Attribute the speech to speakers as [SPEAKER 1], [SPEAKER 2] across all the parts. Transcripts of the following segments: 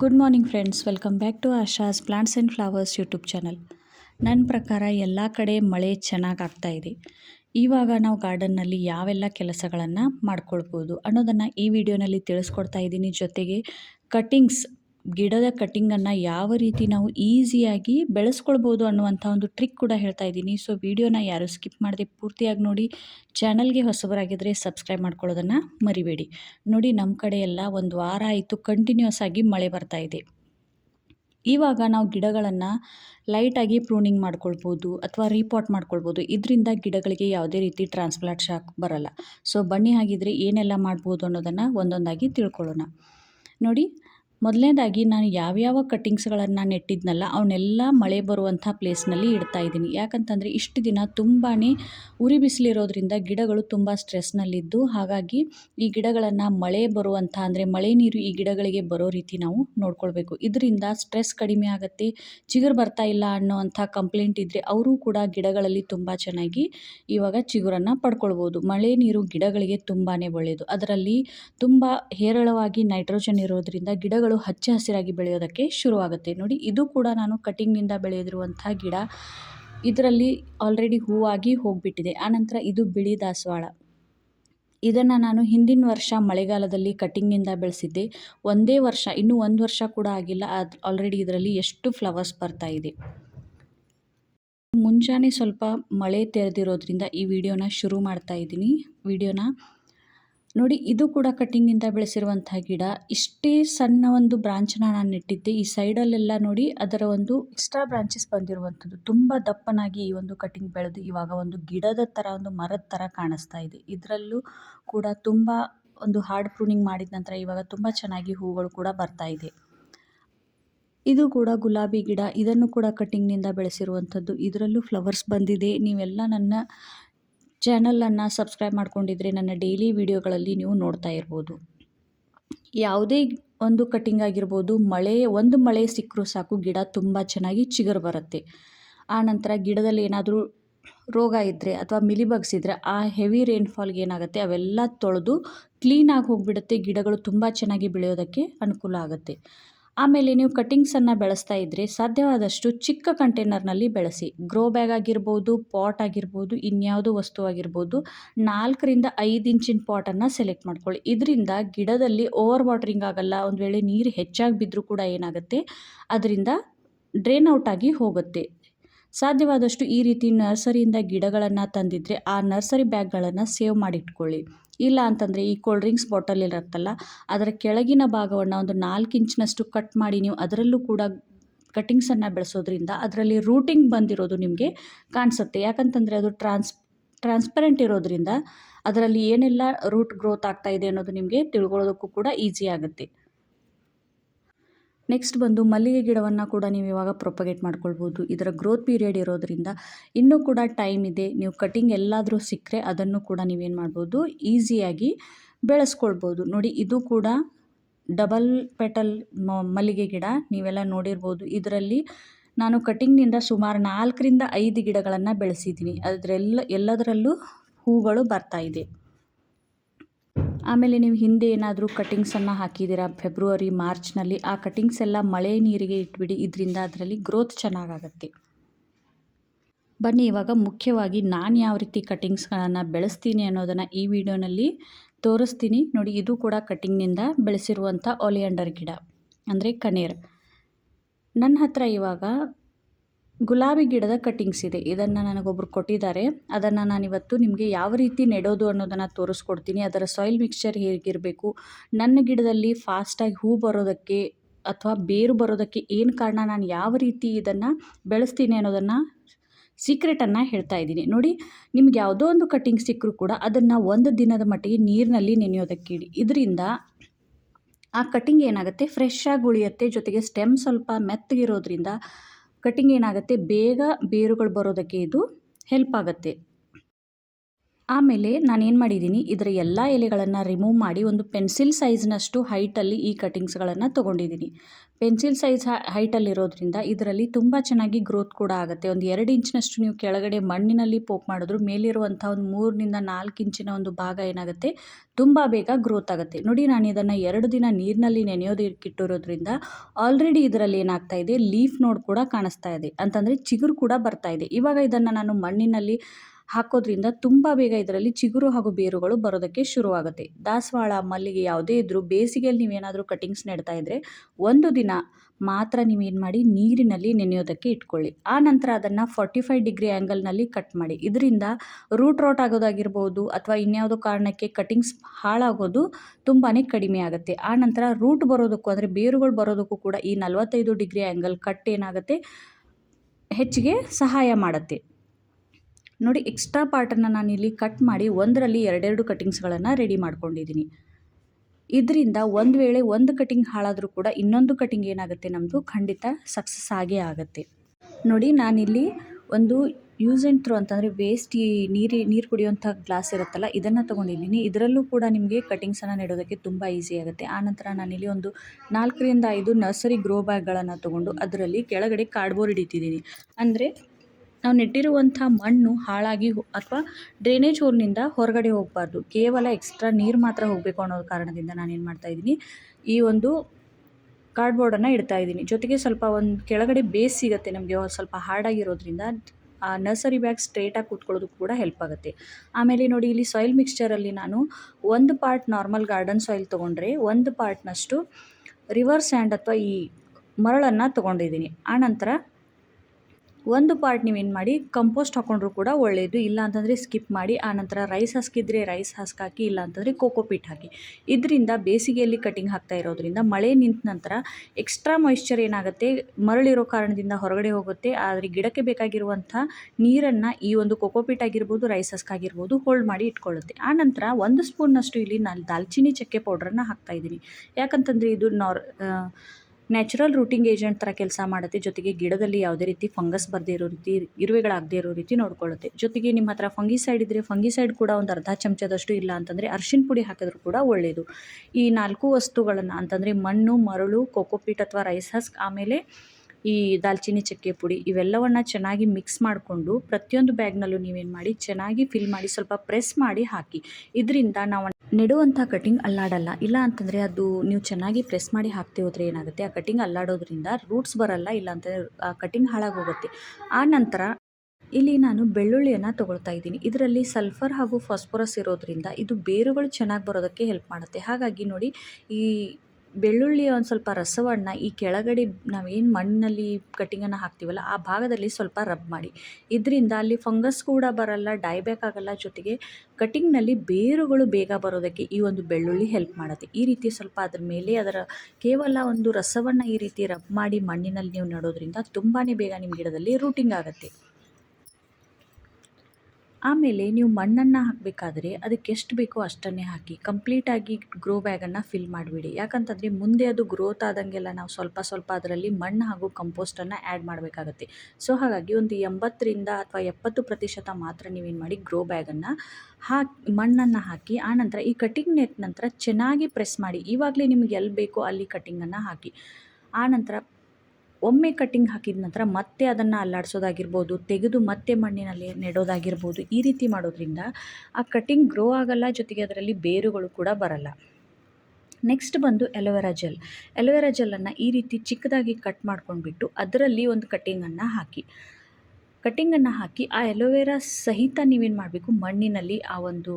[SPEAKER 1] Good morning friends welcome back to Asha's plants and flowers YouTube channel ನನ್ನ ಪ್ರಕಾರ ಎಲ್ಲ ಕಡೆ ಮಳೆ ಚೆನ್ನಾಗಿ ಆಗ್ತಾ ಇದೆ. ಇವಾಗ ನಾವು ಗಾರ್ಡನ್ನಲ್ಲಿ ಯಾವೆಲ್ಲ ಕೆಲಸಗಳನ್ನು ಮಾಡ್ಕೊಳ್ಬೋದು ಅನ್ನೋದನ್ನು ಈ ವಿಡಿಯೋನಲ್ಲಿ ತಿಳಿಸ್ಕೊಡ್ತಾ ಇದ್ದೀನಿ. ಜೊತೆಗೆ ಕಟ್ಟಿಂಗ್ಸ್ ಗಿಡದ ಕಟ್ಟಿಂಗನ್ನು ಯಾವ ರೀತಿ ನಾವು ಈಸಿಯಾಗಿ ಬೆಳೆಸ್ಕೊಳ್ಬೋದು ಅನ್ನುವಂಥ ಒಂದು ಟ್ರಿಕ್ ಕೂಡ ಹೇಳ್ತಾ ಇದ್ದೀನಿ. ಸೊ ವಿಡಿಯೋನ ಯಾರು ಸ್ಕಿಪ್ ಮಾಡದೆ ಪೂರ್ತಿಯಾಗಿ ನೋಡಿ ಚಾನಲ್ಗೆ ಹೊಸಬರಾಗಿದ್ದರೆ ಸಬ್ಸ್ಕ್ರೈಬ್ ಮಾಡ್ಕೊಳ್ಳೋದನ್ನು ಮರಿಬೇಡಿ. ನೋಡಿ ನಮ್ಮ ಕಡೆ ಎಲ್ಲ ಒಂದು ವಾರ ಆಯಿತು ಕಂಟಿನ್ಯೂಸ್ ಆಗಿ ಮಳೆ ಬರ್ತಾ ಇದೆ. ಇವಾಗ ನಾವು ಗಿಡಗಳನ್ನು ಲೈಟಾಗಿ ಪ್ರೂನಿಂಗ್ ಮಾಡ್ಕೊಳ್ಬೋದು ಅಥವಾ ರೀಪಾಟ್ ಮಾಡ್ಕೊಳ್ಬೋದು. ಇದರಿಂದ ಗಿಡಗಳಿಗೆ ಯಾವುದೇ ರೀತಿ ಟ್ರಾನ್ಸ್ಪ್ಲಾಂಟ್ ಶಾಕ್ ಬರಲ್ಲ. ಸೊ ಬನ್ನಿ ಹಾಗಿದ್ರೆ ಏನೆಲ್ಲ ಮಾಡ್ಬೋದು ಅನ್ನೋದನ್ನು ಒಂದೊಂದಾಗಿ ತಿಳ್ಕೊಳ್ಳೋಣ. ನೋಡಿ ಮೊದಲನೇದಾಗಿ ನಾನು ಯಾವ್ಯಾವ ಕಟ್ಟಿಂಗ್ಸ್ಗಳನ್ನು ನೆಟ್ಟಿದ್ನಲ್ಲ ಅವನ್ನೆಲ್ಲ ಮಳೆ ಬರುವಂಥ ಪ್ಲೇಸ್ನಲ್ಲಿ ಇಡ್ತಾ ಇದ್ದೀನಿ. ಯಾಕಂತಂದರೆ ಇಷ್ಟು ದಿನ ತುಂಬಾ ಉರಿ ಬಿಸಿಲಿರೋದ್ರಿಂದ ಗಿಡಗಳು ತುಂಬ ಸ್ಟ್ರೆಸ್ನಲ್ಲಿದ್ದು, ಹಾಗಾಗಿ ಈ ಗಿಡಗಳನ್ನು ಮಳೆ ಬರುವಂಥ, ಅಂದರೆ ಮಳೆ ನೀರು ಈ ಗಿಡಗಳಿಗೆ ಬರೋ ರೀತಿ ನಾವು ನೋಡ್ಕೊಳ್ಬೇಕು. ಇದರಿಂದ ಸ್ಟ್ರೆಸ್ ಕಡಿಮೆ ಆಗುತ್ತೆ, ಚಿಗುರು ಬರ್ತಾ ಇಲ್ಲ ಅನ್ನೋವಂಥ ಕಂಪ್ಲೇಂಟ್ ಇದ್ದರೆ ಅವರು ಕೂಡ ಗಿಡಗಳಲ್ಲಿ ತುಂಬ ಚೆನ್ನಾಗಿ ಇವಾಗ ಚಿಗುರನ್ನು ಪಡ್ಕೊಳ್ಬೋದು. ಮಳೆ ನೀರು ಗಿಡಗಳಿಗೆ ತುಂಬಾ ಒಳ್ಳೆಯದು ಅದರಲ್ಲಿ ತುಂಬ ಹೇರಳವಾಗಿ ನೈಟ್ರೋಜನ್ ಇರೋದ್ರಿಂದ ಗಿಡಗಳು ಹಚ್ಚ ಹಸಿರಾಗಿ ಬೆಳೆಯೋದಕ್ಕೆ ಶುರುವಾಗುತ್ತೆ. ನೋಡಿ, ಇದು ಕೂಡ ನಾನು ಕಟಿಂಗ್ನಿಂದ ಬೆಳೆದಿರುವಂಥ ಗಿಡ. ಇದರಲ್ಲಿ ಆಲ್ರೆಡಿ ಹೂವಾಗಿ ಹೋಗಿಬಿಟ್ಟಿದೆ. ಆನಂತರ ಇದು ಬಿಳಿ ದಾಸವಾಳ. ಇದನ್ನು ನಾನು ಹಿಂದಿನ ವರ್ಷ ಮಳೆಗಾಲದಲ್ಲಿ ಕಟಿಂಗ್ನಿಂದ ಬೆಳೆಸಿದ್ದೆ. ಒಂದೇ ವರ್ಷ, ಇನ್ನೂ ಒಂದು ವರ್ಷ ಕೂಡ ಆಗಿಲ್ಲ. ಅದು ಆಲ್ರೆಡಿ ಇದರಲ್ಲಿ ಎಷ್ಟು ಫ್ಲವರ್ಸ್ ಬರ್ತಾ ಇದೆ. ಮುಂಜಾನೆ ಸ್ವಲ್ಪ ಮಳೆ ತೆರೆದಿರೋದ್ರಿಂದ ಈ ವಿಡಿಯೋನ ಶುರು ಮಾಡ್ತಾ ಇದ್ದೀನಿ. ವಿಡಿಯೋನ ನೋಡಿ, ಇದು ಕೂಡ ಕಟ್ಟಿಂಗಿಂದ ಬೆಳೆಸಿರುವಂಥ ಗಿಡ. ಇಷ್ಟೇ ಸಣ್ಣ ಒಂದು ಬ್ರಾಂಚನ್ನ ನಾನು ನೆಟ್ಟಿದ್ದೆ. ಈ ಸೈಡಲ್ಲೆಲ್ಲ ನೋಡಿ, ಅದರ ಒಂದು ಎಕ್ಸ್ಟ್ರಾ ಬ್ರಾಂಚಸ್ ಬಂದಿರುವಂಥದ್ದು. ತುಂಬ ದಪ್ಪನಾಗಿ ಈ ಒಂದು ಕಟ್ಟಿಂಗ್ ಬೆಳೆದು ಇವಾಗ ಒಂದು ಗಿಡದ ಥರ ಒಂದು ಮರದ ಥರ ಕಾಣಿಸ್ತಾ ಇದೆ. ಇದರಲ್ಲೂ ಕೂಡ ತುಂಬ ಒಂದು ಹಾರ್ಡ್ ಪ್ರೂನಿಂಗ್ ಮಾಡಿದ ನಂತರ ಇವಾಗ ತುಂಬ ಚೆನ್ನಾಗಿ ಹೂಗಳು ಕೂಡ ಬರ್ತಾ ಇದೆ. ಇದು ಕೂಡ ಗುಲಾಬಿ ಗಿಡ. ಇದನ್ನು ಕೂಡ ಕಟ್ಟಿಂಗ್ನಿಂದ ಬೆಳೆಸಿರುವಂಥದ್ದು. ಇದರಲ್ಲೂ ಫ್ಲವರ್ಸ್ ಬಂದಿದೆ. ನೀವೆಲ್ಲ ನನ್ನ ಚಾನಲನ್ನು ಸಬ್ಸ್ಕ್ರೈಬ್ ಮಾಡ್ಕೊಂಡಿದ್ರೆ ನನ್ನ ಡೈಲಿ ವಿಡಿಯೋಗಳಲ್ಲಿ ನೀವು ನೋಡ್ತಾ ಇರ್ಬೋದು. ಯಾವುದೇ ಒಂದು ಕಟ್ಟಿಂಗ್ ಆಗಿರ್ಬೋದು, ಮಳೆ, ಒಂದು ಮಳೆ ಸಿಕ್ಕರೂ ಸಾಕು, ಗಿಡ ತುಂಬ ಚೆನ್ನಾಗಿ ಚಿಗುರು ಬರುತ್ತೆ. ಆ ನಂತರ ಗಿಡದಲ್ಲಿ ಏನಾದರೂ ರೋಗ ಇದ್ದರೆ ಅಥವಾ ಮಿಲಿಬಗ್ಸ್ ಇದ್ದರೆ ಆ ಹೆವಿ ರೈನ್ಫಾಲ್ಗೆ ಏನಾಗುತ್ತೆ, ಅವೆಲ್ಲ ತೊಳೆದು ಕ್ಲೀನಾಗಿ ಹೋಗಿಬಿಡುತ್ತೆ, ಗಿಡಗಳು ತುಂಬ ಚೆನ್ನಾಗಿ ಬೆಳೆಯೋದಕ್ಕೆ ಅನುಕೂಲ ಆಗುತ್ತೆ. ಆಮೇಲೆ ನೀವು ಕಟ್ಟಿಂಗ್ಸನ್ನು ಬೆಳೆಸ್ತಾ ಇದ್ದರೆ ಸಾಧ್ಯವಾದಷ್ಟು ಚಿಕ್ಕ ಕಂಟೈನರ್ನಲ್ಲಿ ಬೆಳೆಸಿ. ಗ್ರೋ ಬ್ಯಾಗ್ ಆಗಿರ್ಬೋದು ಪಾಟ್ ಆಗಿರ್ಬೋದು, ಇನ್ಯಾವುದೋ ವಸ್ತು ಆಗಿರ್ಬೋದು, ನಾಲ್ಕರಿಂದ ಐದು ಇಂಚಿನ ಪಾಟನ್ನು ಸೆಲೆಕ್ಟ್ ಮಾಡ್ಕೊಳ್ಳಿ. ಇದರಿಂದ ಗಿಡದಲ್ಲಿ ಓವರ್ ವಾಟ್ರಿಂಗ್ ಆಗಲ್ಲ, ಒಂದು ವೇಳೆ ನೀರು ಹೆಚ್ಚಾಗಿ ಬಿದ್ದರೂ ಕೂಡ ಏನಾಗುತ್ತೆ? ಅದರಿಂದ ಡ್ರೈನ್ ಔಟ್ ಆಗಿ ಹೋಗುತ್ತೆ. ಸಾಧ್ಯವಾದಷ್ಟು ಈ ರೀತಿ ನರ್ಸರಿಯಿಂದ ಗಿಡಗಳನ್ನು ತಂದಿದ್ದರೆ ಆ ನರ್ಸರಿ ಬ್ಯಾಗ್ಗಳನ್ನು ಸೇವ್ ಮಾಡಿಟ್ಕೊಳ್ಳಿ. ಇಲ್ಲ ಅಂತಂದರೆ ಈ ಕೋಲ್ಡ್ ಡ್ರಿಂಕ್ಸ್ ಬಾಟಲ್ ಇರುತ್ತಲ್ಲ, ಅದರ ಕೆಳಗಿನ ಭಾಗವನ್ನು ಒಂದು ನಾಲ್ಕು ಇಂಚಿನಷ್ಟು ಕಟ್ ಮಾಡಿ ನೀವು ಅದರಲ್ಲೂ ಕೂಡ ಕಟಿಂಗ್ಸನ್ನು ಬೆಳೆಸೋದ್ರಿಂದ ಅದರಲ್ಲಿ ರೂಟಿಂಗ್ ಬಂದಿರೋದು ನಿಮಗೆ ಕಾಣಿಸುತ್ತೆ. ಯಾಕಂತಂದರೆ ಅದು ಟ್ರಾನ್ಸ್ ಟ್ರಾನ್ಸ್ಪರೆಂಟ್ ಇರೋದ್ರಿಂದ ಅದರಲ್ಲಿ ಏನೆಲ್ಲ ರೂಟ್ ಗ್ರೋತ್ ಆಗ್ತಾ ಇದೆ ಅನ್ನೋದು ನಿಮಗೆ ತಿಳ್ಕೊಳ್ಳೋದಕ್ಕೂ ಕೂಡ ಈಸಿ ಆಗುತ್ತೆ. ನೆಕ್ಸ್ಟ್ ಬಂದು ಮಲ್ಲಿಗೆ ಗಿಡವನ್ನು ಕೂಡ ನೀವು ಇವಾಗ ಪ್ರೊಪಗೇಟ್ ಮಾಡ್ಕೊಳ್ಬೋದು. ಇದರ ಗ್ರೋತ್ ಪೀರಿಯಡ್ ಇರೋದರಿಂದ ಇನ್ನೂ ಕೂಡ ಟೈಮ್ ಇದೆ. ನೀವು ಕಟಿಂಗ್ ಎಲ್ಲಾದರೂ ಸಿಕ್ಕರೆ ಅದನ್ನು ಕೂಡ ನೀವೇನು ಮಾಡ್ಬೋದು? ಈಸಿಯಾಗಿ ಬೆಳೆಸ್ಕೊಳ್ಬೋದು. ನೋಡಿ, ಇದು ಕೂಡ ಡಬಲ್ ಪೆಟಲ್ ಮಲ್ಲಿಗೆ ಗಿಡ ನೀವೆಲ್ಲ ನೋಡಿರ್ಬೋದು. ಇದರಲ್ಲಿ ನಾನು ಕಟಿಂಗ್ನಿಂದ ಸುಮಾರು ನಾಲ್ಕರಿಂದ ಐದು ಗಿಡಗಳನ್ನು ಬೆಳೆಸಿದ್ದೀನಿ. ಅದರೆಲ್ಲ, ಎಲ್ಲದರಲ್ಲೂ ಹೂಗಳು ಬರ್ತಾ ಇದೆ. ಆಮೇಲೆ ನೀವು ಹಿಂದೆ ಏನಾದರೂ ಕಟ್ಟಿಂಗ್ಸನ್ನು ಹಾಕಿದ್ದೀರಾ? ಫೆಬ್ರವರಿ ಮಾರ್ಚ್ನಲ್ಲಿ ಆ ಕಟ್ಟಿಂಗ್ಸ್ ಎಲ್ಲ ಮಳೆ ನೀರಿಗೆ ಇಟ್ಬಿಡಿ. ಇದರಿಂದ ಅದರಲ್ಲಿ ಗ್ರೋತ್ ಚೆನ್ನಾಗಾಗತ್ತೆ. ಬನ್ನಿ, ಇವಾಗ ಮುಖ್ಯವಾಗಿ ನಾನು ಯಾವ ರೀತಿ ಕಟ್ಟಿಂಗ್ಸ್ಗಳನ್ನು ಬೆಳೆಸ್ತೀನಿ ಅನ್ನೋದನ್ನು ಈ ವಿಡಿಯೋನಲ್ಲಿ ತೋರಿಸ್ತೀನಿ. ನೋಡಿ, ಇದು ಕೂಡ ಕಟ್ಟಿಂಗ್ನಿಂದ ಬೆಳೆಸಿರುವಂಥ ಒಲಿಯಂಡರ್ ಗಿಡ, ಅಂದರೆ ಕನೇರ್. ನನ್ನ ಹತ್ರ ಇವಾಗ ಗುಲಾಬಿ ಗಿಡದ ಕಟ್ಟಿಂಗ್ಸ್ ಇದೆ. ಇದನ್ನು ನನಗೊಬ್ಬರು ಕೊಟ್ಟಿದ್ದಾರೆ. ಅದನ್ನು ನಾನಿವತ್ತು ನಿಮಗೆ ಯಾವ ರೀತಿ ನೆಡೋದು ಅನ್ನೋದನ್ನು ತೋರಿಸ್ಕೊಡ್ತೀನಿ. ಅದರ ಸಾಯಿಲ್ ಮಿಕ್ಸ್ಚರ್ ಹೇಗಿರಬೇಕು, ನನ್ನ ಗಿಡದಲ್ಲಿ ಫಾಸ್ಟಾಗಿ ಹೂ ಬರೋದಕ್ಕೆ ಅಥವಾ ಬೇರು ಬರೋದಕ್ಕೆ ಏನು ಕಾರಣ, ನಾನು ಯಾವ ರೀತಿ ಇದನ್ನು ಬೆಳೆಸ್ತೀನಿ ಅನ್ನೋದನ್ನು ಸೀಕ್ರೆಟನ್ನು ಹೇಳ್ತಾ ಇದ್ದೀನಿ. ನೋಡಿ, ನಿಮ್ಗೆ ಯಾವುದೋ ಒಂದು ಕಟ್ಟಿಂಗ್ ಸಿಕ್ಕರೂ ಕೂಡ ಅದನ್ನು ಒಂದು ದಿನದ ಮಟ್ಟಿಗೆ ನೀರಿನಲ್ಲಿ ನೆನೆಯೋದಕ್ಕೆ ಇಡಿ. ಇದರಿಂದ ಆ ಕಟ್ಟಿಂಗ್ ಏನಾಗುತ್ತೆ? ಫ್ರೆಶ್ ಆಗಿ ಉಳಿಯುತ್ತೆ. ಜೊತೆಗೆ ಸ್ಟೆಮ್ ಸ್ವಲ್ಪ ಮೆತ್ತಗಿರೋದ್ರಿಂದ ಕಟ್ಟಿಂಗ್ ಏನಾಗುತ್ತೆ? ಬೇಗ ಬೇರುಗಳು ಬರೋದಕ್ಕೆ ಇದು ಹೆಲ್ಪ್ ಆಗುತ್ತೆ. ಆಮೇಲೆ ನಾನೇನು ಮಾಡಿದ್ದೀನಿ? ಇದರ ಎಲ್ಲ ಎಲೆಗಳನ್ನು ರಿಮೂವ್ ಮಾಡಿ ಒಂದು ಪೆನ್ಸಿಲ್ ಸೈಜ್ನಷ್ಟು ಹೈಟಲ್ಲಿ ಈ ಕಟಿಂಗ್ಸ್ಗಳನ್ನು ತೊಗೊಂಡಿದ್ದೀನಿ. ಪೆನ್ಸಿಲ್ ಸೈಜ್ ಹೈಟಲ್ಲಿರೋದ್ರಿಂದ ಇದರಲ್ಲಿ ತುಂಬ ಚೆನ್ನಾಗಿ ಗ್ರೋತ್ ಕೂಡ ಆಗುತ್ತೆ. ಒಂದು ಎರಡು ಇಂಚಿನಷ್ಟು ನೀವು ಕೆಳಗಡೆ ಮಣ್ಣಿನಲ್ಲಿ ಪೋಪ್ ಮಾಡಿದ್ರು ಮೇಲಿರುವಂಥ ಒಂದು ಮೂರರಿಂದ ನಾಲ್ಕು ಇಂಚಿನ ಒಂದು ಭಾಗ ಏನಾಗುತ್ತೆ? ತುಂಬ ಬೇಗ ಗ್ರೋತ್ ಆಗುತ್ತೆ. ನೋಡಿ, ನಾನು ಇದನ್ನು ಎರಡು ದಿನ ನೀರಿನಲ್ಲಿ ನೆನೆಯೋದಕ್ಕಿಟ್ಟಿರೋದ್ರಿಂದ ಆಲ್ರೆಡಿ ಇದರಲ್ಲಿ ಏನಾಗ್ತಾ ಇದೆ? ಲೀಫ್ ನೋಡ್ ಕೂಡ ಕಾಣಿಸ್ತಾ ಇದೆ. ಅಂತಂದರೆ ಚಿಗುರು ಕೂಡ ಬರ್ತಾ ಇದೆ. ಇವಾಗ ಇದನ್ನು ನಾನು ಮಣ್ಣಿನಲ್ಲಿ ಹಾಕೋದ್ರಿಂದ ತುಂಬ ಬೇಗ ಇದರಲ್ಲಿ ಚಿಗುರು ಹಾಗೂ ಬೇರುಗಳು ಬರೋದಕ್ಕೆ ಶುರುವಾಗುತ್ತೆ. ದಾಸವಾಳ, ಮಲ್ಲಿಗೆ ಯಾವುದೇ ಇದ್ದರೂ ಬೇಸಿಗೆಯಲ್ಲಿ ನೀವೇನಾದರೂ ಕಟಿಂಗ್ಸ್ ನೆಡ್ತಾ ಇದ್ದರೆ ಒಂದು ದಿನ ಮಾತ್ರ ನೀವೇನು ಮಾಡಿ ನೀರಿನಲ್ಲಿ ನೆನೆಯೋದಕ್ಕೆ ಇಟ್ಕೊಳ್ಳಿ. ಆ ನಂತರ ಅದನ್ನು ಫಾರ್ಟಿ ಫೈವ್ ಡಿಗ್ರಿ ಆ್ಯಂಗಲ್ನಲ್ಲಿ ಕಟ್ ಮಾಡಿ. ಇದರಿಂದ ರೂಟ್ ರೋಟ್ ಆಗೋದಾಗಿರ್ಬೋದು ಅಥವಾ ಇನ್ಯಾವುದೋ ಕಾರಣಕ್ಕೆ ಕಟಿಂಗ್ಸ್ ಹಾಳಾಗೋದು ತುಂಬಾ ಕಡಿಮೆ ಆಗುತ್ತೆ. ಆ ನಂತರ ರೂಟ್ ಬರೋದಕ್ಕೂ ಅಂದರೆ ಬೇರುಗಳು ಬರೋದಕ್ಕೂ ಕೂಡ ಈ ನಲವತ್ತೈದು ಡಿಗ್ರಿ ಆ್ಯಂಗಲ್ ಕಟ್ ಏನಾಗುತ್ತೆ? ಹೆಚ್ಚಿಗೆ ಸಹಾಯ ಮಾಡುತ್ತೆ. ನೋಡಿ ಎಕ್ಸ್ಟ್ರಾ ಪಾರ್ಟನ್ನು ನಾನು ಇಲ್ಲಿ ಕಟ್ ಮಾಡಿ ಒಂದರಲ್ಲಿ ಎರಡೆರಡು ಕಟಿಂಗ್ಸ್ಗಳನ್ನು ರೆಡಿ ಮಾಡ್ಕೊಂಡಿದ್ದೀನಿ. ಇದರಿಂದ ಒಂದು ವೇಳೆ ಒಂದು ಕಟಿಂಗ್ ಹಾಳಾದರೂ ಕೂಡ ಇನ್ನೊಂದು ಕಟಿಂಗ್ ಏನಾಗುತ್ತೆ ನಮ್ಮದು ಖಂಡಿತ ಸಕ್ಸಸ್ ಆಗೇ ಆಗುತ್ತೆ. ನೋಡಿ ನಾನಿಲ್ಲಿ ಒಂದು ಯೂಸ್ ಆ್ಯಂಡ್ ಥ್ರೋ ಅಂತಂದರೆ ವೇಸ್ಟ್ ಈ ನೀರು ನೀರು ಕುಡಿಯುವಂಥ ಗ್ಲಾಸ್ ಇರುತ್ತಲ್ಲ, ಇದನ್ನು ತೊಗೊಂಡಿದ್ದೀನಿ. ಇದರಲ್ಲೂ ಕೂಡ ನಿಮಗೆ ಕಟಿಂಗ್ಸನ್ನು ನೆಡೋದಕ್ಕೆ ತುಂಬ ಈಸಿ ಆಗುತ್ತೆ. ಆನಂತರ ನಾನಿಲ್ಲಿ ಒಂದು ನಾಲ್ಕರಿಂದ ಐದು ನರ್ಸರಿ ಗ್ರೋ ಬ್ಯಾಗ್ಗಳನ್ನು ತೊಗೊಂಡು ಅದರಲ್ಲಿ ಕೆಳಗಡೆ ಕಾರ್ಡ್ಬೋರ್ಡ್ ಇಟ್ಟಿದ್ದೀನಿ. ಅಂದರೆ ನಾವು ನೆಟ್ಟಿರುವಂಥ ಮಣ್ಣು ಹಾಳಾಗಿ ಅಥವಾ ಡ್ರೈನೇಜ್ ಹೋಲ್ನಿಂದ ಹೊರಗಡೆ ಹೋಗಬಾರ್ದು. ಕೇವಲ ಎಕ್ಸ್ಟ್ರಾ ನೀರು ಮಾತ್ರ ಹೋಗಬೇಕು ಅನ್ನೋ ಕಾರಣದಿಂದ ನಾನೇನು ಮಾಡ್ತಾಯಿದ್ದೀನಿ ಈ ಒಂದು ಕಾರ್ಡ್ಬೋರ್ಡನ್ನು ಇಡ್ತಾ ಇದ್ದೀನಿ. ಜೊತೆಗೆ ಸ್ವಲ್ಪ ಒಂದು ಕೆಳಗಡೆ ಬೇಸ್ ಸಿಗುತ್ತೆ ನಮಗೆ ಸ್ವಲ್ಪ ಹಾರ್ಡಾಗಿರೋದ್ರಿಂದ, ಆ ನರ್ಸರಿ ಬ್ಯಾಗ್ ಸ್ಟ್ರೇಟಾಗಿ ಕೂತ್ಕೊಳ್ಳೋದು ಕೂಡ ಹೆಲ್ಪ್ ಆಗುತ್ತೆ. ಆಮೇಲೆ ನೋಡಿ, ಇಲ್ಲಿ ಸಾಯಿಲ್ ಮಿಕ್ಸ್ಚರಲ್ಲಿ ನಾನು ಒಂದು ಪಾರ್ಟ್ ನಾರ್ಮಲ್ ಗಾರ್ಡನ್ ಸಾಯಿಲ್ ತೊಗೊಂಡ್ರೆ ಒಂದು ಪಾರ್ಟ್ನಷ್ಟು ರಿವರ್ಸ್ ಸ್ಯಾಂಡ್ ಅಥವಾ ಈ ಮರಳನ್ನು ತೊಗೊಂಡಿದ್ದೀನಿ. ಆನಂತರ ಒಂದು ಪಾರ್ಟ್ ನೀವೇನು ಮಾಡಿ ಕಂಪೋಸ್ಟ್ ಹಾಕೊಂಡ್ರೂ ಕೂಡ ಒಳ್ಳೆಯದು ಇಲ್ಲ ಅಂತಂದರೆ ಸ್ಕಿಪ್ ಮಾಡಿ ಆನಂತರ ರೈಸ್ ಹಸ್ಕಿದ್ರೆ ರೈಸ್ ಹಸ್ಕ್ ಹಾಕಿ, ಇಲ್ಲ ಅಂತಂದರೆ ಕೋಕೋಪೀಟ್ ಹಾಕಿ. ಇದರಿಂದ ಬೇಸಿಗೆಯಲ್ಲಿ ಕಟಿಂಗ್ ಹಾಕ್ತಾ ಇರೋದ್ರಿಂದ ಮಳೆ ನಿಂತ ನಂತರ ಎಕ್ಸ್ಟ್ರಾ ಮಾಯಿಶ್ಚರ್ ಏನಾಗುತ್ತೆ, ಮರಳಿರೋ ಕಾರಣದಿಂದ ಹೊರಗಡೆ ಹೋಗುತ್ತೆ. ಆದರೆ ಗಿಡಕ್ಕೆ ಬೇಕಾಗಿರುವಂಥ ನೀರನ್ನು ಈ ಒಂದು ಕೋಕೋಪೀಟ್ ಆಗಿರ್ಬೋದು ರೈಸ್ ಹಸ್ಕ್ ಆಗಿರ್ಬೋದು ಹೋಲ್ಡ್ ಮಾಡಿ ಇಟ್ಕೊಳ್ಳುತ್ತೆ. ಆನಂತರ ಒಂದು ಸ್ಪೂನ್ನಷ್ಟು ಇಲ್ಲಿ ನಾನು ದಾಲ್ಚಿನ್ನಿ ಚಕ್ಕೆ ಪೌಡ್ರನ್ನು ಹಾಕ್ತಾಯಿದ್ದೀನಿ ಯಾಕಂತಂದರೆ ಇದು ನಾರ್ ನ್ಯಾಚುರಲ್ ರೂಟಿಂಗ್ ಏಜೆಂಟ್ ಥರ ಕೆಲಸ ಮಾಡುತ್ತೆ. ಜೊತೆಗೆ ಗಿಡದಲ್ಲಿ ಯಾವುದೇ ರೀತಿ ಫಂಗಸ್ ಬರದೇ ಇರೋ ರೀತಿ, ಇರುವೆಗಳಾಗದೇ ಇರೋ ರೀತಿ ನೋಡ್ಕೊಳ್ಳುತ್ತೆ. ಜೊತೆಗೆ ನಿಮ್ಮ ಹತ್ರ ಫಂಗಿಸೈಡ್ ಇದ್ದರೆ ಫಂಗಿಸೈಡ್ ಕೂಡ ಒಂದು ಅರ್ಧ ಚಮಚದಷ್ಟು ಇಲ್ಲ ಅಂತಂದರೆ ಅರ್ಶಿನ ಪುಡಿ ಹಾಕಿದ್ರು ಕೂಡ ಒಳ್ಳೆಯದು ಈ ನಾಲ್ಕು ವಸ್ತುಗಳನ್ನು ಅಂತಂದರೆ ಮಣ್ಣು, ಮರಳು ಕೋಕೋಪೀಟ್ ಅಥವಾ ರೈಸ್ ಹಸ್ಕ್ ಆಮೇಲೆ ಈ ದಾಲ್ಚಿನ್ನಿ ಚಕ್ಕೆ ಪುಡಿ ಇವೆಲ್ಲವನ್ನು ಚೆನ್ನಾಗಿ ಮಿಕ್ಸ್ ಮಾಡಿಕೊಂಡು ಪ್ರತಿಯೊಂದು ಬ್ಯಾಗ್ನಲ್ಲೂ ನೀವೇನು ಮಾಡಿ ಚೆನ್ನಾಗಿ ಫಿಲ್ ಮಾಡಿ ಸ್ವಲ್ಪ ಪ್ರೆಸ್ ಮಾಡಿ ಹಾಕಿ. ಇದರಿಂದ ನಾವು ನೆಡುವಂಥ ಕಟಿಂಗ್ ಅಲ್ಲಾಡಲ್ಲ. ಇಲ್ಲ ಅಂತಂದರೆ ಅದು ನೀವು ಚೆನ್ನಾಗಿ ಪ್ರೆಸ್ ಮಾಡಿ ಹಾಕ್ತಿ ಹೋದರೆ ಏನಾಗುತ್ತೆ? ಆ ಕಟಿಂಗ್ ಅಲ್ಲಾಡೋದ್ರಿಂದ ರೂಟ್ಸ್ ಬರಲ್ಲ, ಇಲ್ಲ ಅಂತಂದರೆ ಆ ಕಟಿಂಗ್ ಹಾಳಾಗೋಗುತ್ತೆ. ಆ ನಂತರ ಇಲ್ಲಿ ನಾನು ಬೆಳ್ಳುಳ್ಳಿಯನ್ನು ತೊಗೊಳ್ತಾ ಇದ್ದೀನಿ. ಇದರಲ್ಲಿ ಸಲ್ಫರ್ ಹಾಗೂ ಫಾಸ್ಫರಸ್ ಇರೋದ್ರಿಂದ ಇದು ಬೇರುಗಳು ಚೆನ್ನಾಗಿ ಬರೋದಕ್ಕೆ ಹೆಲ್ಪ್ ಮಾಡುತ್ತೆ. ಹಾಗಾಗಿ ನೋಡಿ ಈ ಬೆಳ್ಳುಳ್ಳಿಯ ಒಂದು ಸ್ವಲ್ಪ ರಸವನ್ನು ಈ ಕೆಳಗಡೆ ನಾವೇನು ಮಣ್ಣಲ್ಲಿ ಕಟ್ಟಿಂಗನ್ನು ಹಾಕ್ತೀವಲ್ಲ, ಆ ಭಾಗದಲ್ಲಿ ಸ್ವಲ್ಪ ರಬ್ ಮಾಡಿ. ಇದರಿಂದ ಅಲ್ಲಿ ಫಂಗಸ್ ಕೂಡ ಬರಲ್ಲ ಡೈಬ್ಯಾಕ್ ಆಗಲ್ಲ, ಜೊತೆಗೆ ಕಟ್ಟಿಂಗ್ನಲ್ಲಿ ಬೇರುಗಳು ಬೇಗ ಬರೋದಕ್ಕೆ ಈ ಒಂದು ಬೆಳ್ಳುಳ್ಳಿ ಹೆಲ್ಪ್ ಮಾಡುತ್ತೆ. ಈ ರೀತಿ ಸ್ವಲ್ಪ ಅದ್ರ ಮೇಲೆ ಅದರ ಕೇವಲ ಒಂದು ರಸವನ್ನು ಈ ರೀತಿ ರಬ್ ಮಾಡಿ ಮಣ್ಣಿನಲ್ಲಿ ನೀವು ನೆಡೋದ್ರಿಂದ ತುಂಬಾ ಬೇಗ ನಿಮ್ಮ ಗಿಡದಲ್ಲಿ ರೂಟಿಂಗ್ ಆಗುತ್ತೆ. ಆಮೇಲೆ ನೀವು ಮಣ್ಣನ್ನು ಹಾಕಬೇಕಾದ್ರೆ ಅದಕ್ಕೆ ಎಷ್ಟು ಬೇಕೋ ಅಷ್ಟನ್ನೇ ಹಾಕಿ ಕಂಪ್ಲೀಟಾಗಿ ಗ್ರೋ ಬ್ಯಾಗನ್ನು ಫಿಲ್ ಮಾಡಿಬಿಡಿ. ಯಾಕಂತಂದರೆ ಮುಂದೆ ಅದು ಗ್ರೋತ್ ಆದಂಗೆಲ್ಲ ನಾವು ಸ್ವಲ್ಪ ಸ್ವಲ್ಪ ಅದರಲ್ಲಿ ಮಣ್ಣು ಹಾಗೂ ಕಂಪೋಸ್ಟನ್ನು ಆ್ಯಡ್ ಮಾಡಬೇಕಾಗತ್ತೆ. ಸೊ ಹಾಗಾಗಿ ಒಂದು ಎಂಬತ್ತರಿಂದ ಅಥವಾ ಎಪ್ಪತ್ತು ಪ್ರತಿಶತ ಮಾತ್ರ ನೀವೇನು ಮಾಡಿ ಗ್ರೋ ಬ್ಯಾಗನ್ನು ಹಾಕಿ, ಮಣ್ಣನ್ನು ಹಾಕಿ ಆನಂತರ ಈ ಕಟಿಂಗ್ ನೆಟ್ ನಂತರ ಚೆನ್ನಾಗಿ ಪ್ರೆಸ್ ಮಾಡಿ, ಇವಾಗಲೇ ನಿಮಗೆ ಎಲ್ಲಿ ಬೇಕೋ ಅಲ್ಲಿ ಕಟಿಂಗನ್ನು ಹಾಕಿ ಆನಂತರ ಒಮ್ಮೆ ಕಟ್ಟಿಂಗ್ ಹಾಕಿದ ನಂತರ ಮತ್ತೆ ಅದನ್ನು ಅಲ್ಲಾಡಿಸೋದಾಗಿರ್ಬೋದು, ತೆಗೆದು ಮತ್ತೆ ಮಣ್ಣಿನಲ್ಲಿ ನೆಡೋದಾಗಿರ್ಬೋದು, ಈ ರೀತಿ ಮಾಡೋದ್ರಿಂದ ಆ ಕಟ್ಟಿಂಗ್ ಗ್ರೋ ಆಗಲ್ಲ, ಜೊತೆಗೆ ಅದರಲ್ಲಿ ಬೇರುಗಳು ಕೂಡ ಬರಲ್ಲ. ನೆಕ್ಸ್ಟ್ ಬಂದು ಎಲೋವೆರಾ ಜೆಲ್ ಎಲೋವೆರಾ ಜೆಲ್ಲನ್ನು ಈ ರೀತಿ ಚಿಕ್ಕದಾಗಿ ಕಟ್ ಮಾಡ್ಕೊಂಡ್ಬಿಟ್ಟು ಅದರಲ್ಲಿ ಒಂದು ಕಟ್ಟಿಂಗನ್ನು ಹಾಕಿ. ಕಟ್ಟಿಂಗನ್ನು ಹಾಕಿ ಆ ಎಲೋವೆರಾ ಸಹಿತ ನೀವೇನು ಮಾಡಬೇಕು, ಮಣ್ಣಿನಲ್ಲಿ ಆ ಒಂದು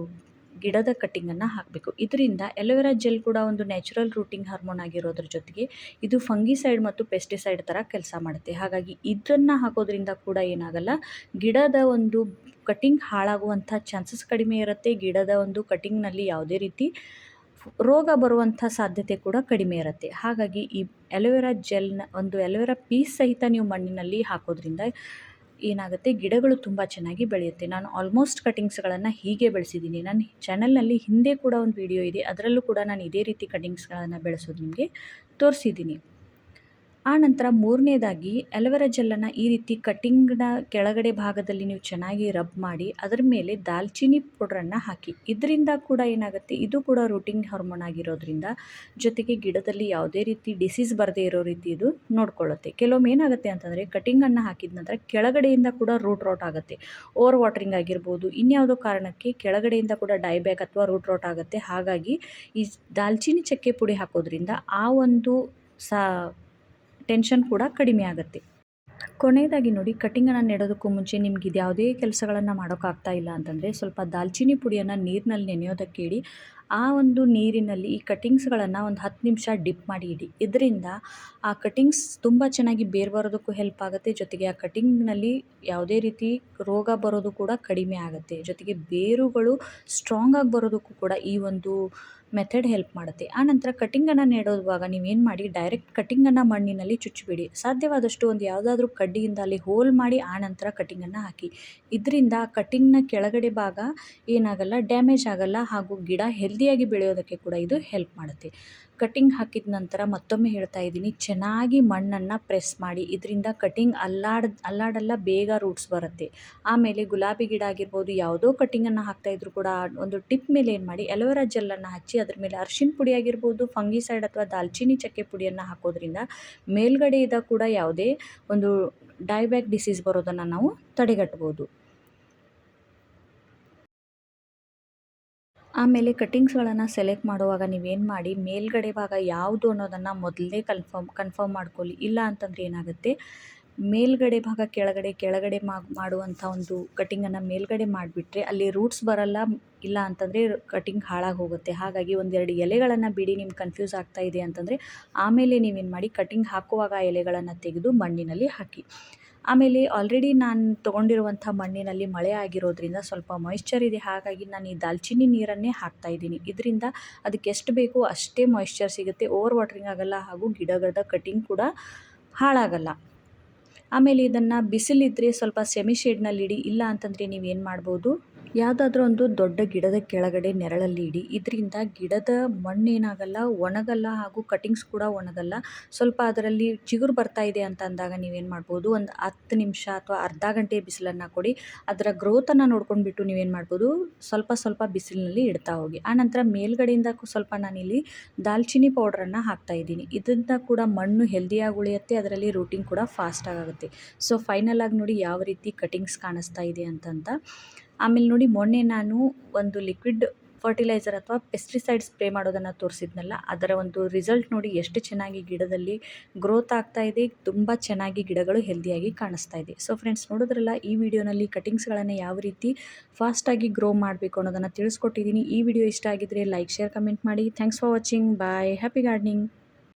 [SPEAKER 1] ಗಿಡದ ಕಟ್ಟಿಂಗನ್ನು ಹಾಕಬೇಕು. ಇದರಿಂದ ಎಲೋವೆರಾ ಜೆಲ್ ಕೂಡ ಒಂದು ನ್ಯಾಚುರಲ್ ರೂಟಿಂಗ್ ಹಾರ್ಮೋನ್ ಆಗಿರೋದ್ರ ಜೊತೆಗೆ ಇದು ಫಂಗಿಸೈಡ್ ಮತ್ತು ಪೆಸ್ಟಿಸೈಡ್ ಥರ ಕೆಲಸ ಮಾಡುತ್ತೆ. ಹಾಗಾಗಿ ಇದನ್ನು ಹಾಕೋದ್ರಿಂದ ಕೂಡ ಏನಾಗಲ್ಲ, ಗಿಡದ ಒಂದು ಕಟಿಂಗ್ ಹಾಳಾಗುವಂಥ ಚಾನ್ಸಸ್ ಕಡಿಮೆ ಇರುತ್ತೆ. ಗಿಡದ ಒಂದು ಕಟ್ಟಿಂಗ್ನಲ್ಲಿ ಯಾವುದೇ ರೀತಿ ರೋಗ ಬರುವಂಥ ಸಾಧ್ಯತೆ ಕೂಡ ಕಡಿಮೆ ಇರುತ್ತೆ. ಹಾಗಾಗಿ ಈ ಎಲೋವೆರಾ ಜೆಲ್ನ ಒಂದು ಎಲೋವೆರಾ ಪೀಸ್ ಸಹಿತ ನೀವು ಮಣ್ಣಿನಲ್ಲಿ ಹಾಕೋದ್ರಿಂದ ಏನಾಗುತ್ತೆ? ಗಿಡಗಳು ತುಂಬ ಚೆನ್ನಾಗಿ ಬೆಳೆಯುತ್ತೆ. ನಾನು ಆಲ್ಮೋಸ್ಟ್ ಕಟಿಂಗ್ಸ್ಗಳನ್ನು ಹೀಗೆ ಬೆಳೆಸಿದ್ದೀನಿ. ನನ್ನ ಚಾನಲ್ನಲ್ಲಿ ಹಿಂದೆ ಕೂಡ ಒಂದು ವಿಡಿಯೋ ಇದೆ. ಅದರಲ್ಲೂ ಕೂಡ ನಾನು ಇದೇ ರೀತಿ ಕಟಿಂಗ್ಸ್ಗಳನ್ನು ಬೆಳೆಸೋದು ನಿಮಗೆ ತೋರಿಸಿದ್ದೀನಿ. ಆ ನಂತರ ಮೂರನೇದಾಗಿ ಅಲೋವೆರಾ ಜೆಲ್ಲನ್ನು ಈ ರೀತಿ ಕಟ್ಟಿಂಗ್ನ ಕೆಳಗಡೆ ಭಾಗದಲ್ಲಿ ನೀವು ಚೆನ್ನಾಗಿ ರಬ್ ಮಾಡಿ, ಅದರ ಮೇಲೆ ದಾಲ್ಚಿನ್ನಿ ಪೌಡ್ರನ್ನು ಹಾಕಿ. ಇದರಿಂದ ಕೂಡ ಏನಾಗುತ್ತೆ, ಇದು ಕೂಡ ರೂಟಿಂಗ್ ಹಾರ್ಮೋನ್ ಆಗಿರೋದ್ರಿಂದ ಜೊತೆಗೆ ಗಿಡದಲ್ಲಿ ಯಾವುದೇ ರೀತಿ ಡಿಸೀಸ್ ಬರದೇ ಇರೋ ರೀತಿ ಇದು ನೋಡ್ಕೊಳ್ಳುತ್ತೆ. ಕೆಲವೊಮ್ಮೆ ಏನಾಗುತ್ತೆ ಅಂತಂದರೆ ಕಟ್ಟಿಂಗನ್ನು ಹಾಕಿದ ನಂತರ ಕೆಳಗಡೆಯಿಂದ ಕೂಡ ರೂಟ್ ರೋಟ್ ಆಗುತ್ತೆ. ಓವರ್ ವಾಟ್ರಿಂಗ್ ಆಗಿರ್ಬೋದು, ಇನ್ಯಾವುದೋ ಕಾರಣಕ್ಕೆ ಕೆಳಗಡೆಯಿಂದ ಕೂಡ ಡೈಬ್ಯಾಕ್ ಅಥವಾ ರೂಟ್ ರೋಟ್ ಆಗುತ್ತೆ. ಹಾಗಾಗಿ ಈ ದಾಲ್ಚಿನ್ನಿ ಚಕ್ಕೆ ಪುಡಿ ಹಾಕೋದ್ರಿಂದ ಆ ಒಂದು ಸಾ ಟೆನ್ಷನ್ ಕೂಡ ಕಡಿಮೆ ಆಗುತ್ತೆ. ಕೊನೆಯದಾಗಿ ನೋಡಿ ಕಟಿಂಗನ್ನು ನೆಡೋದಕ್ಕೂ ಮುಂಚೆ ನಿಮ್ಗೆ ಇದು ಯಾವುದೇ ಕೆಲಸಗಳನ್ನು ಮಾಡೋಕ್ಕಾಗ್ತಾ ಇಲ್ಲ ಅಂತಂದರೆ ಸ್ವಲ್ಪ ದಾಲ್ಚಿನ್ನಿ ಪುಡಿಯನ್ನು ನೀರಿನಲ್ಲಿ ನೆನೆಯೋದಕ್ಕೆ ಇಡಿ ಆ ಒಂದು ನೀರಿನಲ್ಲಿ ಈ ಕಟ್ಟಿಂಗ್ಸ್ಗಳನ್ನು ಒಂದು ಹತ್ತು ನಿಮಿಷ ಡಿಪ್ ಮಾಡಿ ಇಡಿ. ಇದರಿಂದ ಆ ಕಟಿಂಗ್ಸ್ ತುಂಬ ಚೆನ್ನಾಗಿ ಬೇರು ಬರೋದಕ್ಕೂ ಹೆಲ್ಪ್ ಆಗುತ್ತೆ. ಜೊತೆಗೆ ಆ ಕಟಿಂಗ್ನಲ್ಲಿ ಯಾವುದೇ ರೀತಿ ರೋಗ ಬರೋದು ಕೂಡ ಕಡಿಮೆ ಆಗುತ್ತೆ. ಜೊತೆಗೆ ಬೇರುಗಳು ಸ್ಟ್ರಾಂಗ್ ಆಗಿ ಬರೋದಕ್ಕೂ ಕೂಡ ಈ ಒಂದು ಮೆಥಡ್ ಹೆಲ್ಪ್ ಮಾಡುತ್ತೆ. ಆನಂತರ ಕಟ್ಟಿಂಗನ್ನು ನೆಡೋದುವಾಗ ನೀವೇನು ಮಾಡಿ, ಡೈರೆಕ್ಟ್ ಕಟ್ಟಿಂಗನ್ನು ಮಣ್ಣಿನಲ್ಲಿ ಚುಚ್ಚಿಬಿಡಿ. ಸಾಧ್ಯವಾದಷ್ಟು ಒಂದು ಯಾವುದಾದ್ರೂ ಕಡ್ಡಿಯಿಂದ ಅಲ್ಲಿ ಹೋಲ್ ಮಾಡಿ ಆ ನಂತರ ಕಟ್ಟಿಂಗನ್ನು ಹಾಕಿ. ಇದರಿಂದ ಕಟಿಂಗ್ನ ಕೆಳಗಡೆ ಭಾಗ ಏನಾಗಲ್ಲ, ಡ್ಯಾಮೇಜ್ ಆಗಲ್ಲ ಹಾಗೂ ಗಿಡ ಹೆಲ್ದಿಯಾಗಿ ಬೆಳೆಯೋದಕ್ಕೆ ಕೂಡ ಇದು ಹೆಲ್ಪ್ ಮಾಡುತ್ತೆ. ಕಟಿಂಗ್ ಹಾಕಿದ ನಂತರ ಮತ್ತೊಮ್ಮೆ ಹೇಳ್ತಾ ಇದ್ದೀನಿ, ಚೆನ್ನಾಗಿ ಮಣ್ಣನ್ನು ಪ್ರೆಸ್ ಮಾಡಿ, ಇದರಿಂದ ಕಟಿಂಗ್ ಅಲ್ಲಾಡ್, ಅಲ್ಲಾಡಲ್ಲ, ಬೇಗ ರೂಟ್ಸ್ ಬರುತ್ತೆ. ಆಮೇಲೆ ಗುಲಾಬಿ ಗಿಡ ಆಗಿರ್ಬೋದು, ಯಾವುದೋ ಕಟಿಂಗನ್ನು ಹಾಕ್ತಾಯಿದ್ರು ಕೂಡ ಒಂದು ಟಿಪ್ ಮೇಲೆ ಏನು ಮಾಡಿ ಎಲೋವೆರಾ ಜೆಲ್ಲನ್ನು ಹಚ್ಚಿ, ಅದ್ರ ಮೇಲೆ ಅರ್ಶಿನ ಪುಡಿ ಆಗಿರ್ಬೋದು ಫಂಗಿಸೈಡ್ ಅಥವಾ ದಾಲ್ಚಿನ್ನಿ ಚಕ್ಕೆ ಪುಡಿಯನ್ನು ಹಾಕೋದ್ರಿಂದ ಮೇಲ್ಗಡೆಯಿಂದ ಕೂಡ ಯಾವುದೇ ಒಂದು ಡೈಬ್ಯಾಕ್ ಡಿಸೀಸ್ ಬರೋದನ್ನು ನಾವು ತಡೆಗಟ್ಬೋದು. ಆಮೇಲೆ ಕಟ್ಟಿಂಗ್ಸ್ಗಳನ್ನು ಸೆಲೆಕ್ಟ್ ಮಾಡುವಾಗ ನೀವೇನು ಮಾಡಿ ಮೇಲ್ಗಡೆ ಭಾಗ ಯಾವುದು ಅನ್ನೋದನ್ನು ಮೊದಲೇ ಕನ್ಫರ್ಮ್ ಕನ್ಫರ್ಮ್ ಮಾಡ್ಕೊಳ್ಳಿ. ಇಲ್ಲ ಅಂತಂದರೆ ಏನಾಗುತ್ತೆ, ಮೇಲ್ಗಡೆ ಭಾಗ ಕೆಳಗಡೆ ಕೆಳಗಡೆ ಮಾಡುವಂಥ ಒಂದು ಕಟ್ಟಿಂಗನ್ನು ಮೇಲ್ಗಡೆ ಮಾಡಿಬಿಟ್ರೆ ಅಲ್ಲಿ ರೂಟ್ಸ್ ಬರಲ್ಲ, ಇಲ್ಲ ಅಂತಂದರೆ ಕಟ್ಟಿಂಗ್ ಹಾಳಾಗಿ ಹೋಗುತ್ತೆ ಹಾಗಾಗಿ ಒಂದೆರಡು ಎಲೆಗಳನ್ನು ಬಿಡಿ, ನಿಮ್ಗೆ ಕನ್ಫ್ಯೂಸ್ ಆಗ್ತಾ ಇದೆ ಅಂತಂದರೆ ಆಮೇಲೆ ನೀವೇನು ಮಾಡಿ ಕಟ್ಟಿಂಗ್ ಹಾಕುವಾಗ ಎಲೆಗಳನ್ನು ತೆಗೆದು ಮಣ್ಣಿನಲ್ಲಿ ಹಾಕಿ. ಆಮೇಲೆ ಆಲ್ರೆಡಿ ನಾನು ತೊಗೊಂಡಿರುವಂಥ ಮಣ್ಣಿನಲ್ಲಿ ಮಳೆ ಆಗಿರೋದ್ರಿಂದ ಸ್ವಲ್ಪ ಮಾಯಿಶ್ಚರ್ ಇದೆ. ಹಾಗಾಗಿ ನಾನು ಈ ದಾಲ್ಚಿನ್ನಿ ನೀರನ್ನೇ ಹಾಕ್ತಾ ಇದ್ದೀನಿ. ಇದರಿಂದ ಅದಕ್ಕೆ ಎಷ್ಟು ಬೇಕೋ ಅಷ್ಟೇ ಮಾಯಿಶ್ಚರ್ ಸಿಗುತ್ತೆ. ಓವರ್ ವಾಟ್ರಿಂಗ್ ಆಗೋಲ್ಲ ಹಾಗೂ ಗಿಡಗಳ ಕಟಿಂಗ್ ಕೂಡ ಹಾಳಾಗಲ್ಲ. ಆಮೇಲೆ ಇದನ್ನು ಬಿಸಿಲಿದ್ದರೆ ಸ್ವಲ್ಪ ಸೆಮಿ ಶೇಡ್ನಲ್ಲಿ ಇಡಿ ಇಲ್ಲ ಅಂತಂದರೆ ನೀವೇನು ಮಾಡ್ಬೋದು? ಯಾವುದಾದ್ರೂ ಒಂದು ದೊಡ್ಡ ಗಿಡದ ಕೆಳಗಡೆ ನೆರಳಲ್ಲಿ ಇಡಿ. ಇದರಿಂದ ಗಿಡದ ಮಣ್ಣೇನಾಗಲ್ಲ, ಒಣಗಲ್ಲ ಹಾಗೂ ಕಟಿಂಗ್ಸ್ ಕೂಡ ಒಣಗಲ್ಲ. ಸ್ವಲ್ಪ ಅದರಲ್ಲಿ ಚಿಗುರು ಬರ್ತಾ ಇದೆ ಅಂತ ಅಂದಾಗ ನೀವೇನು ಮಾಡ್ಬೋದು? ಒಂದು ಹತ್ತು ನಿಮಿಷ ಅಥವಾ ಅರ್ಧ ಗಂಟೆ ಬಿಸಿಲನ್ನು ಕೊಡಿ. ಅದರ ಗ್ರೋತನ್ನು ನೋಡ್ಕೊಂಡ್ಬಿಟ್ಟು ನೀವೇನು ಮಾಡ್ಬೋದು? ಸ್ವಲ್ಪ ಸ್ವಲ್ಪ ಬಿಸಿಲಿನಲ್ಲಿ ಇಡ್ತಾ ಹೋಗಿ. ಆನಂತರ ಮೇಲ್ಗಡೆಯಿಂದ ಸ್ವಲ್ಪ ನಾನಿಲ್ಲಿ ದಾಲ್ಚಿನ್ನಿ ಪೌಡ್ರನ್ನು ಹಾಕ್ತಾ ಇದ್ದೀನಿ. ಇದರಿಂದ ಕೂಡ ಮಣ್ಣು ಹೆಲ್ದಿಯಾಗಿ ಉಳಿಯುತ್ತೆ, ಅದರಲ್ಲಿ ರೂಟಿಂಗ್ ಕೂಡ ಫಾಸ್ಟಾಗುತ್ತೆ ಸೊ, ಫೈನಲ್ ಆಗಿ ನೋಡಿ ಯಾವ ರೀತಿ ಕಟಿಂಗ್ಸ್ ಕಾಣಿಸ್ತಾ ಇದೆ ಅಂತಂತ. ಆಮೇಲೆ ನೋಡಿ ಮೊನ್ನೆ ನಾನು ಒಂದು ಲಿಕ್ವಿಡ್ ಫರ್ಟಿಲೈಸರ್ ಅಥವಾ ಪೆಸ್ಟಿಸೈಡ್ ಸ್ಪ್ರೇ ಮಾಡೋದನ್ನು ತೋರಿಸಿದ್ನಲ್ಲ, ಅದರ ಒಂದು ರಿಸಲ್ಟ್ ನೋಡಿ ಎಷ್ಟು ಚೆನ್ನಾಗಿ ಗಿಡದಲ್ಲಿ ಗ್ರೋತ್ ಆಗ್ತಾ ಇದೆ, ತುಂಬ ಚೆನ್ನಾಗಿ ಗಿಡಗಳು ಹೆಲ್ದಿಯಾಗಿ ಕಾಣಿಸ್ತಾ ಇದೆ. ಸೊ ಫ್ರೆಂಡ್ಸ್ ನೋಡಿದ್ರಲ್ಲ, ಈ ವಿಡಿಯೋನಲ್ಲಿ ಕಟಿಂಗ್ಸ್ಗಳನ್ನು ಯಾವ ರೀತಿ ಫಾಸ್ಟಾಗಿ ಗ್ರೋ ಮಾಡಬೇಕು ಅನ್ನೋದನ್ನು ತಿಳಿಸ್ಕೊಟ್ಟಿದ್ದೀನಿ. ಈ ವಿಡಿಯೋ ಇಷ್ಟ ಆಗಿದ್ದರೆ ಲೈಕ್ ಶೇರ್ ಕಮೆಂಟ್ ಮಾಡಿ. Thanks for watching bye happy gardening